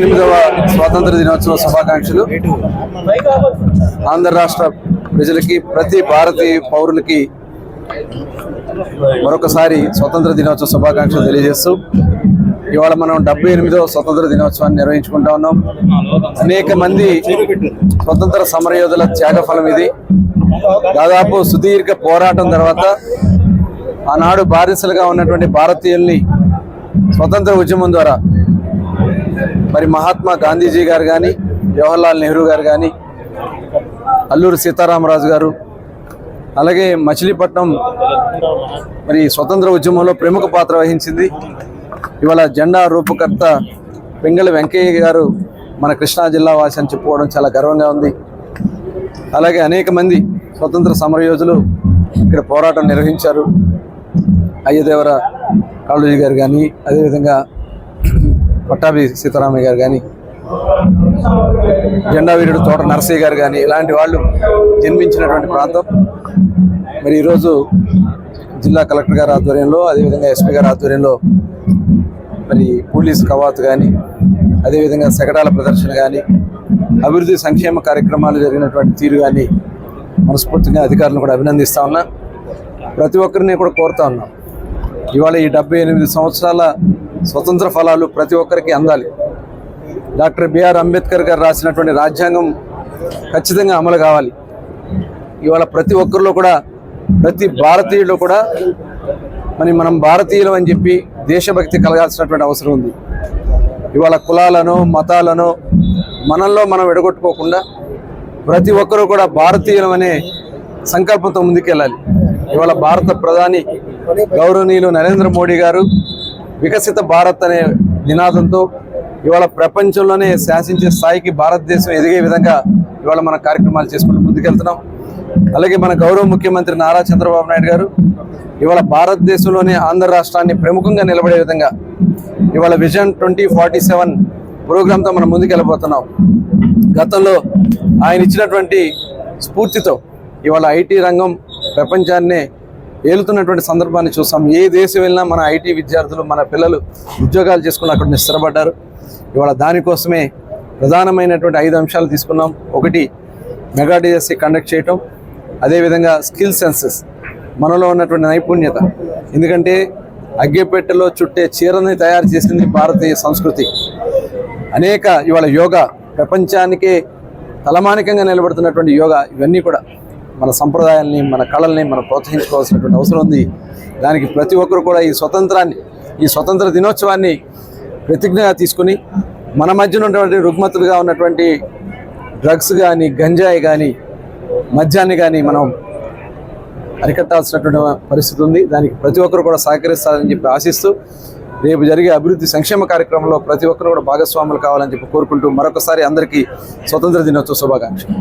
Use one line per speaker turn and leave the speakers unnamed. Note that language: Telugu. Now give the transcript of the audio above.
ఎనిమిదవ స్వాతంత్ర దినోత్సవ శుభాకాంక్షలు. ఆంధ్ర రాష్ట్ర ప్రజలకి ప్రతి భారతీయ పౌరులకి మరొకసారి స్వతంత్ర దినోత్సవ శుభాకాంక్షలు తెలియజేస్తూ ఇవాళ మనం డెబ్బై ఎనిమిదవ స్వతంత్ర దినోత్సవాన్ని నిర్వహించుకుంటా ఉన్నాం. అనేక మంది స్వతంత్ర సమరయోధుల త్యాగఫలం ఇది. దాదాపు సుదీర్ఘ పోరాటం తర్వాత ఆనాడు బారిసలుగా ఉన్నటువంటి భారతీయుల్ని స్వతంత్ర ఉద్యమం ద్వారా మరి మహాత్మా గాంధీజీ గారు కానీ జవహర్లాల్ నెహ్రూ గారు కానీ అల్లూరు సీతారామరాజు గారు అలాగే మచిలీపట్నం మరి స్వతంత్ర ఉద్యమంలో ప్రముఖ పాత్ర వహించింది. ఇవాళ జెండా రూపకర్త పెంగళ వెంకయ్య గారు మన కృష్ణా జిల్లా వాసి అని చెప్పుకోవడం చాలా గర్వంగా ఉంది. అలాగే అనేక మంది స్వతంత్ర సమరయోధులు ఇక్కడ పోరాటం నిర్వహించారు. అయ్యదేవర కాళోజీ గారు కానీ అదేవిధంగా పట్టాభి సీతారామయ్య గారు కానీ జెండా వీరుడు తోట నరసయ్య గారు కానీ ఇలాంటి వాళ్ళు జన్మించినటువంటి ప్రాంతం. మరి ఈరోజు జిల్లా కలెక్టర్ గారి ఆధ్వర్యంలో అదేవిధంగా ఎస్పీ గారి ఆధ్వర్యంలో మరి పోలీస్ కవాతు కానీ అదేవిధంగా శకటాల ప్రదర్శన కానీ అభివృద్ధి సంక్షేమ కార్యక్రమాలు జరిగినటువంటి తీరు కానీ మనస్ఫూర్తిగా అధికారులను కూడా అభినందిస్తా ఉన్నా. ప్రతి ఒక్కరిని కూడా కోరుతా ఉన్నాం. ఇవాళ ఈ డెబ్బై ఎనిమిది సంవత్సరాల స్వతంత్ర ఫలాలు ప్రతి ఒక్కరికి అందాలి. డాక్టర్ బిఆర్ అంబేద్కర్ గారు రాసినటువంటి రాజ్యాంగం ఖచ్చితంగా అమలు కావాలి. ఇవాళ ప్రతి ఒక్కరిలో కూడా ప్రతి భారతీయుడు కూడా మరి మనం భారతీయులం అని చెప్పి దేశభక్తి కలగాల్సినటువంటి అవసరం ఉంది. ఇవాళ కులాలను మతాలను మనల్లో మనం ఎడగొట్టుకోకుండా ప్రతి ఒక్కరూ కూడా భారతీయులం అనే సంకల్పంతో ముందుకెళ్ళాలి. ఇవాళ భారత ప్రధాని గౌరవనీయులు నరేంద్ర మోడీ గారు వికసిత భారత్ అనే నినాదంతో ఇవాళ ప్రపంచంలోనే శాసించే స్థాయికి భారతదేశం ఎదిగే విధంగా ఇవాళ మన కార్యక్రమాలు చేసుకుంటూ ముందుకెళ్తున్నాం. అలాగే మన గౌరవ ముఖ్యమంత్రి నారా చంద్రబాబు నాయుడు గారు ఇవాళ భారతదేశంలోనే ఆంధ్ర రాష్ట్రాన్ని ప్రముఖంగా నిలబడే విధంగా ఇవాళ విజన్ ట్వంటీ ఫార్టీ సెవెన్ ప్రోగ్రాంతో మనం ముందుకెళ్ళబోతున్నాం. గతంలో ఆయన ఇచ్చినటువంటి స్ఫూర్తితో ఇవాళ ఐటీ రంగం ప్రపంచాన్నే ఏలుతున్నటువంటి సందర్భాన్ని చూసాం. ఏ దేశం వెళ్ళినా మన ఐటీ విద్యార్థులు మన పిల్లలు ఉద్యోగాలు చేసుకుని అక్కడ స్థిరపడ్డారు. ఇవాళ దానికోసమే ప్రధానమైనటువంటి ఐదు అంశాలు తీసుకున్నాం. ఒకటి మెగా డిఎస్సి కండక్ట్ చేయటం. అదేవిధంగా స్కిల్ సెన్సెస్ మనలో ఉన్నటువంటి నైపుణ్యత. ఎందుకంటే అగ్గెపెట్టెలో చుట్టే చీరని తయారు చేసింది భారతీయ సంస్కృతి. అనేక ఇవాళ యోగా ప్రపంచానికే తలమానికంగా నిలబడుతున్నటువంటి యోగా ఇవన్నీ కూడా. మన సంప్రదాయాల్ని మన కళల్ని మనం ప్రోత్సహించుకోవాల్సినటువంటి అవసరం ఉంది. దానికి ప్రతి ఒక్కరు కూడా ఈ స్వతంత్రాన్ని ఈ స్వతంత్ర దినోత్సవాన్ని ప్రతిజ్ఞగా తీసుకుని మన మధ్యన ఉన్నటువంటి రుగ్మతులుగా ఉన్నటువంటి డ్రగ్స్ కానీ గంజాయి కానీ మద్యాన్ని కానీ మనం అరికట్టాల్సినటువంటి పరిస్థితి ఉంది. దానికి ప్రతి ఒక్కరు కూడా సహకరిస్తారని చెప్పి ఆశిస్తూ రేపు జరిగే అభివృద్ధి సంక్షేమ కార్యక్రమంలో ప్రతి ఒక్కరు కూడా భాగస్వాములు కావాలని చెప్పి కోరుకుంటూ మరొకసారి అందరికీ స్వతంత్ర దినోత్సవ శుభాకాంక్షలు.